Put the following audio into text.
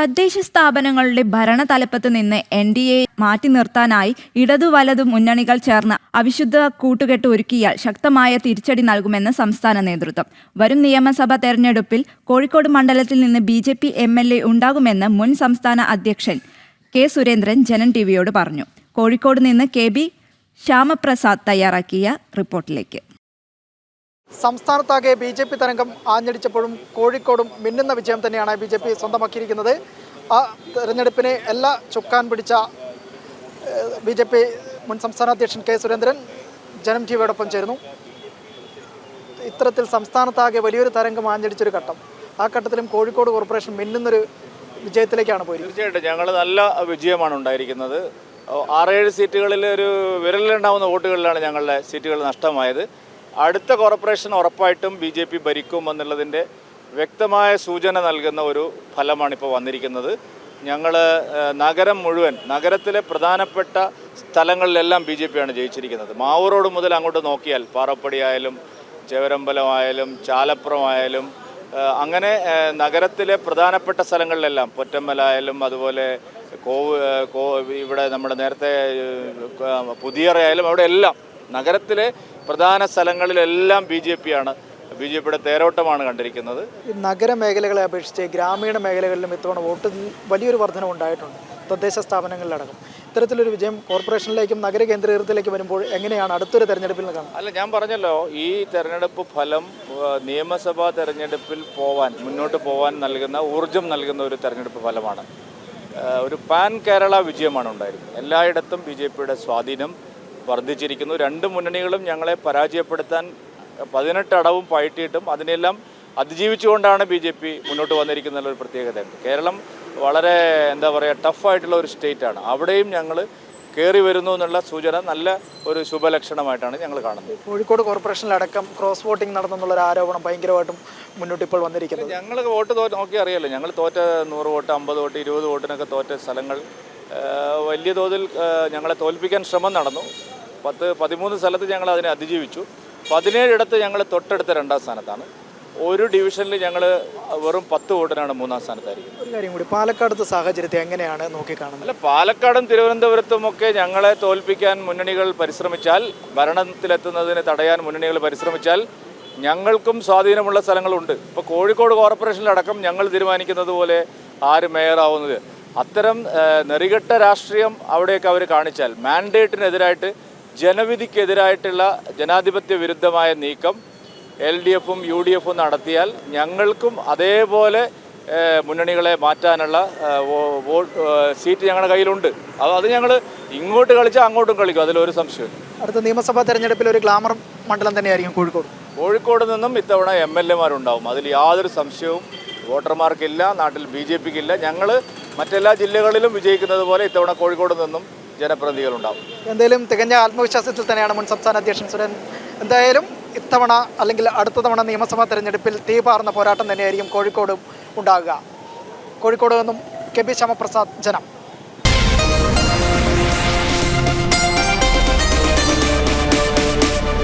തദ്ദേശ സ്ഥാപനങ്ങളുടെ ഭരണ തലപ്പത്ത് നിന്ന് എൻ ഡി എ മാറ്റി നിർത്താനായി ഇടതു വലതു മുന്നണികൾ ചേർന്ന് അവിശുദ്ധ കൂട്ടുകെട്ട് ഒരുക്കിയാൽ ശക്തമായ തിരിച്ചടി നൽകുമെന്ന് സംസ്ഥാന നേതൃത്വം. വരും നിയമസഭാ തെരഞ്ഞെടുപ്പിൽ കോഴിക്കോട് മണ്ഡലത്തിൽ നിന്ന് B J P M L A ഉണ്ടാകുമെന്ന് മുൻ സംസ്ഥാന അധ്യക്ഷൻ കെ സുരേന്ദ്രൻ ജനൻ ടി വിയോട് പറഞ്ഞു. കോഴിക്കോട് നിന്ന് കെ ബി ശ്യാമപ്രസാദ് തയ്യാറാക്കിയ റിപ്പോർട്ടിലേക്ക്. സംസ്ഥാനത്താകെ ബി ജെ പി തരംഗം ആഞ്ഞടിച്ചപ്പോഴും കോഴിക്കോടും മിന്നുന്ന വിജയം തന്നെയാണ് ബി ജെ പി സ്വന്തമാക്കിയിരിക്കുന്നത്. ആ തെരഞ്ഞെടുപ്പിനെ എല്ലാ ചുക്കാൻ പിടിച്ച ബി ജെ പി മുൻ സംസ്ഥാന അധ്യക്ഷൻ കെ സുരേന്ദ്രൻ ജനം ടി വിയോടൊപ്പം ചേർന്നു ഇത്തരത്തിൽ സംസ്ഥാനത്താകെ വലിയൊരു തരംഗം ആഞ്ഞടിച്ചൊരു ഘട്ടം. ആ ഘട്ടത്തിലും കോഴിക്കോട് കോർപ്പറേഷൻ മിന്നുന്നൊരു വിജയത്തിലേക്കാണ് പോയത് തീർച്ചയായിട്ടും ഞങ്ങൾ നല്ല വിജയമാണ് ഉണ്ടായിരിക്കുന്നത്. ആറേഴ് സീറ്റുകളിൽ ഒരു വിരലിലുണ്ടാവുന്ന വോട്ടുകളിലാണ് ഞങ്ങളുടെ സീറ്റുകൾ നഷ്ടമായത്. അടുത്ത കോർപ്പറേഷൻ ഉറപ്പായിട്ടും ബി ജെ പി ഭരിക്കുമെന്നുള്ളതിന്റെ വ്യക്തമായ സൂചന നൽകുന്ന ഒരു ഫലമാണിപ്പോൾ വന്നിരിക്കുന്നത്. ഞങ്ങൾ നഗരം മുഴുവൻ നഗരത്തിലെ പ്രധാനപ്പെട്ട സ്ഥലങ്ങളിലെല്ലാം ബി ജെ പിയാണ് ജയിച്ചിരിക്കുന്നത്. മാവൂർ മുതൽ അങ്ങോട്ട് നോക്കിയാൽ പാറപ്പടി ആയാലും ചേവരമ്പലമായാലും ചാലപ്പുറമായാലും അങ്ങനെ നഗരത്തിലെ പ്രധാനപ്പെട്ട സ്ഥലങ്ങളിലെല്ലാം പൊറ്റമ്മലായാലും അതുപോലെ കോവ് ഇവിടെ നമ്മുടെ നേരത്തെ പുതിയറയായാലും അവിടെ എല്ലാം നഗരത്തിലെ പ്രധാന സ്ഥലങ്ങളിലെല്ലാം ബി ജെ പി ആണ് ബി ജെ പിയുടെ തേരോട്ടമാണ് കണ്ടിരിക്കുന്നത്. നഗര നഗരമേഖലകളെ അപേക്ഷിച്ച് ഗ്രാമീണ മേഖലകളിലും ഇത്തവണ വോട്ട് വലിയൊരു വർധനം ഉണ്ടായിട്ടുണ്ട്. തദ്ദേശ സ്ഥാപനങ്ങളിലടക്കം. ഇത്തരത്തിലൊരു വിജയം കോർപ്പറേഷനിലേക്കും നഗര കേന്ദ്രീകൃതത്തിലേക്ക് വരുമ്പോൾ എങ്ങനെയാണ് അടുത്തൊരു തെരഞ്ഞെടുപ്പിൽ കാണുന്നത്? അല്ല ഞാൻ പറഞ്ഞല്ലോ ഈ തെരഞ്ഞെടുപ്പ് ഫലം നിയമസഭാ തെരഞ്ഞെടുപ്പിൽ പോവാൻ മുന്നോട്ട് പോവാൻ നൽകുന്ന ഊർജം നൽകുന്ന ഒരു തെരഞ്ഞെടുപ്പ് ഫലമാണ്. ഒരു പാൻ കേരള വിജയമാണ് ഉണ്ടായിരുന്നത്. എല്ലായിടത്തും ബി ജെ പിയുടെ സ്വാധീനം വർദ്ധിച്ചിരിക്കുന്നു. രണ്ട് മുന്നണികളും ഞങ്ങളെ പരാജയപ്പെടുത്താൻ പതിനെട്ട് അടവും പയറ്റിയിട്ടും അതിനെല്ലാം അതിജീവിച്ചുകൊണ്ടാണ് ബി ജെ പി മുന്നോട്ട് വന്നിരിക്കുന്ന ഒരു പ്രത്യേകതയുണ്ട് കേരളം വളരെ എന്താ പറയുക ടഫായിട്ടുള്ള ഒരു സ്റ്റേറ്റാണ് അവിടെയും ഞങ്ങൾ കയറി വരുന്നു എന്നുള്ള സൂചന നല്ല ഒരു ശുഭലക്ഷണമായിട്ടാണ് ഞങ്ങൾ കാണുന്നത്. കോഴിക്കോട് കോർപ്പറേഷനിലടക്കം ക്രോസ് വോട്ടിംഗ് നടന്നെന്നുള്ള ഒരു ആരോപണം ഭയങ്കരമായിട്ടും മുന്നോട്ട് ഇപ്പോൾ വന്നിരിക്കുന്നത്. ഞങ്ങൾ വോട്ട് തോ നോക്കി അറിയാലോ ഞങ്ങൾ തോറ്റ നൂറ് വോട്ട് അമ്പത് വോട്ട് ഇരുപത് വോട്ടിനൊക്കെ തോറ്റ സ്ഥലങ്ങൾ വലിയ തോതിൽ ഞങ്ങളെ തോൽപ്പിക്കാൻ ശ്രമം നടന്നു. പത്ത് പതിമൂന്ന് സ്ഥലത്ത് ഞങ്ങൾ അതിനെ അതിജീവിച്ചു. പതിനേഴിടത്ത് ഞങ്ങൾ തൊട്ടടുത്ത രണ്ടാം സ്ഥാനത്താണ്. ഒരു ഡിവിഷനിൽ ഞങ്ങൾ വെറും പത്ത് വോട്ടിനാണ് മൂന്നാം സ്ഥാനത്തായിരിക്കുന്നത്. ഒരു കാര്യം കൂടി പാലക്കാടത്തെ സാഹചര്യത്തെ എങ്ങനെയാണ് നോക്കിക്കാണുന്നത്? അല്ല പാലക്കാടും തിരുവനന്തപുരത്തും ഒക്കെ ഞങ്ങളെ തോൽപ്പിക്കാൻ മുന്നണികൾ പരിശ്രമിച്ചാൽ ഭരണത്തിലെത്തുന്നതിന് തടയാൻ മുന്നണികൾ പരിശ്രമിച്ചാൽ ഞങ്ങൾക്കും സ്വാധീനമുള്ള സ്ഥലങ്ങളുണ്ട്. ഇപ്പോൾ കോഴിക്കോട് കോർപ്പറേഷനിലടക്കം ഞങ്ങൾ തീരുമാനിക്കുന്നത് പോലെ ആര് മേയറാവുന്നത്. അത്തരം നെറികെട്ട രാഷ്ട്രീയം അവിടെയൊക്കെ അവർ കാണിച്ചാൽ മാൻഡേറ്റിനെതിരായിട്ട് ജനവിധിക്കെതിരായിട്ടുള്ള ജനാധിപത്യ വിരുദ്ധമായ നീക്കം എൽ ഡി എഫും യു ഡി എഫും നടത്തിയാൽ ഞങ്ങൾക്കും അതേപോലെ മുന്നണികളെ മാറ്റാനുള്ള വോട്ട് സീറ്റ് ഞങ്ങളുടെ കയ്യിലുണ്ട്. അത് അത് ഞങ്ങൾ ഇങ്ങോട്ട് കളിച്ചാൽ അങ്ങോട്ടും കളിക്കും. അതിലൊരു സംശയം അടുത്ത നിയമസഭാ തെരഞ്ഞെടുപ്പിൽ ഒരു ഗ്ലാമർ മണ്ഡലം തന്നെയായിരിക്കും കോഴിക്കോട്. കോഴിക്കോട് നിന്നും ഇത്തവണ എം എൽ എമാരുണ്ടാവും. അതിൽ യാതൊരു സംശയവും വോട്ടർമാർക്കില്ല നാട്ടിൽ ബി ജെ പിക്കില്ല. ഞങ്ങൾ മറ്റെല്ലാ ജില്ലകളിലും വിജയിക്കുന്നത് പോലെ ഇത്തവണ കോഴിക്കോട് നിന്നും ജനപ്രതിനിധികളുണ്ടാവും. എന്തായാലും തികഞ്ഞ ആത്മവിശ്വാസത്തിൽ തന്നെയാണ് മുൻ സംസ്ഥാന അധ്യക്ഷൻ സുരൻ എന്തായാലും ഇത്തവണ അല്ലെങ്കിൽ അടുത്ത തവണ നിയമസഭാ തെരഞ്ഞെടുപ്പിൽ തീപാർന്ന പോരാട്ടം തന്നെയായിരിക്കും കോഴിക്കോടും ഉണ്ടാകുക. കോഴിക്കോട് നിന്നും കെ പി ശ്യാമപ്രസാദ് ജനം.